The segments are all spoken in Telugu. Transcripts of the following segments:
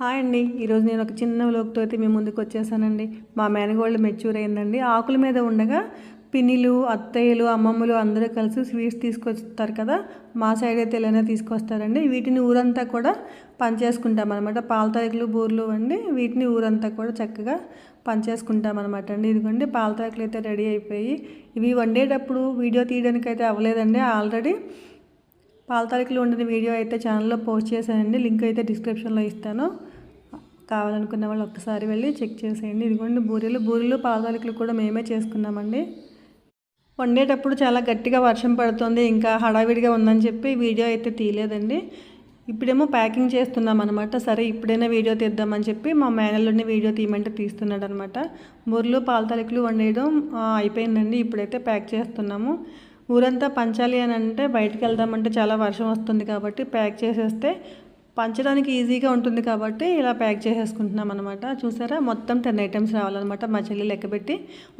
హాయ్ అండి. ఈరోజు నేను ఒక చిన్న వ్లోగ్తో అయితే మీ ముందుకు వచ్చేసానండి. మా మేనగోళ్ళు మెచ్యూర్ అయిందండి ఆకుల మీద ఉండగా పిన్నిలు అత్తయ్యలు అమ్మమ్మలు అందరూ కలిసి స్వీట్స్ తీసుకొస్తారు కదా మా సైడ్ అయితే ఇలానే తీసుకొస్తారండి. వీటిని ఊరంతా కూడా పంచేసుకుంటాం అనమాట పాల బూర్లు అండి. వీటిని ఊరంతా కూడా చక్కగా పనిచేసుకుంటాం అనమాట అండి. ఇదిగోండి పాల అయితే రెడీ అయిపోయి ఇవి వండేటప్పుడు వీడియో తీయడానికి అయితే అవ్వలేదండి. ఆల్రెడీ పాల వండిన వీడియో అయితే ఛానల్లో పోస్ట్ చేశానండి. లింక్ అయితే డిస్క్రిప్షన్లో ఇస్తాను. కావాలనుకున్న వాళ్ళు ఒక్కసారి వెళ్ళి చెక్ చేసేయండి. ఇదిగోండి బూరెలు. బూరెలు పాల కూడా మేమే చేసుకున్నామండి. వండేటప్పుడు చాలా గట్టిగా వర్షం పడుతుంది. ఇంకా హడావిడిగా ఉందని చెప్పి వీడియో అయితే తీయలేదండి. ఇప్పుడేమో ప్యాకింగ్ చేస్తున్నాం అనమాట సరే ఇప్పుడైనా వీడియో తీద్దామని చెప్పి మా మేనల్లోని వీడియో తీయమంటే తీస్తున్నాడు అనమాట బుర్రలు పాల వండేయడం అయిపోయిందండి. ఇప్పుడైతే ప్యాక్ చేస్తున్నాము. ఊరంతా పంచాలి అని అంటే బయటకు వెళ్దామంటే చాలా వర్షం వస్తుంది కాబట్టి ప్యాక్ చేసేస్తే పంచడానికి ఈజీగా ఉంటుంది కాబట్టి ఇలా ప్యాక్ చేసేసుకుంటున్నాం అనమాట చూసారా? మొత్తం టెన్ ఐటమ్స్ రావాలన్నమాట మా చెల్లి లెక్కబెట్టి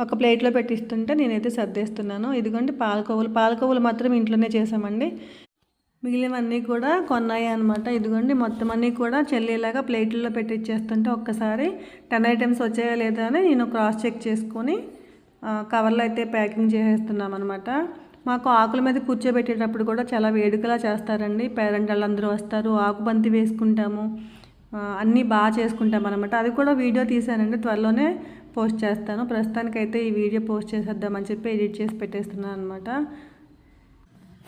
ఒక ప్లేట్లో పెట్టిస్తుంటే నేనైతే సర్దేస్తున్నాను. ఇదిగోండి పాలకోవులు పాలకోవులు మాత్రం ఇంట్లోనే చేసామండి. మిగిలినవన్నీ కూడా కొన్నాయి అనమాట ఇదిగోండి మొత్తం అన్నీ కూడా చెల్లిలాగా ప్లేట్లలో పెట్టిచ్చేస్తుంటే ఒక్కసారి టెన్ ఐటమ్స్ వచ్చాయా లేదా అని నేను క్రాస్ చెక్ చేసుకొని కవర్లో అయితే ప్యాకింగ్ చేసేస్తున్నాం అనమాట మాకు ఆకుల మీద కూర్చోబెట్టేటప్పుడు కూడా చాలా వేడుకలా చేస్తారండి. పేరెంట్ వాళ్ళందరూ వస్తారు ఆకుబంతి వేసుకుంటాము. అన్నీ బాగా చేసుకుంటాం అనమాట అది కూడా వీడియో తీసానండి త్వరలోనే పోస్ట్ చేస్తాను. ప్రస్తుతానికైతే ఈ వీడియో పోస్ట్ చేసేద్దామని చెప్పి ఎడిట్ చేసి పెట్టేస్తున్నాను అనమాట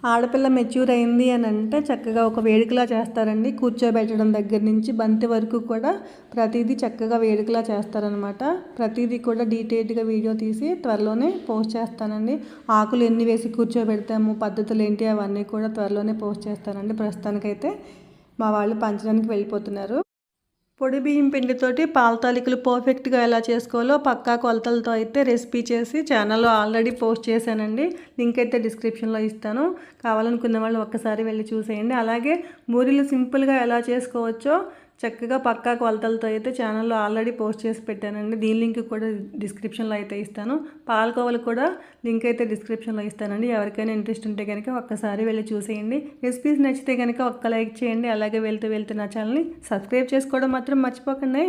ఆడపిల్ల మెచ్యూర్ అయింది అని అంటే చక్కగా ఒక వేడుకలా చేస్తారండి. కూర్చోబెట్టడం దగ్గర నుంచి బంతి వరకు కూడా ప్రతిదీ చక్కగా వేడుకలా చేస్తారనమాట ప్రతిదీ కూడా డీటెయిల్డ్గా వీడియో తీసి త్వరలోనే పోస్ట్ చేస్తానండి. ఆకులు ఎన్ని వేసి కూర్చోబెడతాము పద్ధతులు ఏంటి అవన్నీ కూడా త్వరలోనే పోస్ట్ చేస్తానండి. ప్రస్తుతానికైతే మా వాళ్ళు పంచడానికి వెళ్ళిపోతున్నారు. పొడి బియ్యం పిండితోటి పాల తాలికలు పర్ఫెక్ట్గా ఎలా చేసుకోవాలో పక్కా కొలతలతో అయితే రెసిపీ చేసి ఛానల్లో ఆల్రెడీ పోస్ట్ చేశానండి. లింక్ అయితే డిస్క్రిప్షన్లో ఇస్తాను. కావాలనుకున్న వాళ్ళు ఒక్కసారి వెళ్ళి చూసేయండి. అలాగే బూరెలు సింపుల్గా ఎలా చేసుకోవచ్చో చక్కగా పక్కా కొలతలతో అయితే ఛానల్లో ఆల్రెడీ పోస్ట్ చేసి పెట్టానండి. దీని లింక్ కూడా డిస్క్రిప్షన్లో అయితే ఇస్తాను. పాలకోవలు కూడా లింక్ అయితే డిస్క్రిప్షన్లో ఇస్తానండి. ఎవరికైనా ఇంట్రెస్ట్ ఉంటే కనుక ఒక్కసారి వెళ్ళి చూసేయండి. రెసిపీస్ నచ్చితే కనుక ఒక్క లైక్ చేయండి. అలాగే వెళ్తూ వెళ్తూ నా ఛానల్ని సబ్స్క్రైబ్ చేసుకోవడం మాత్రం మర్చిపోకండి.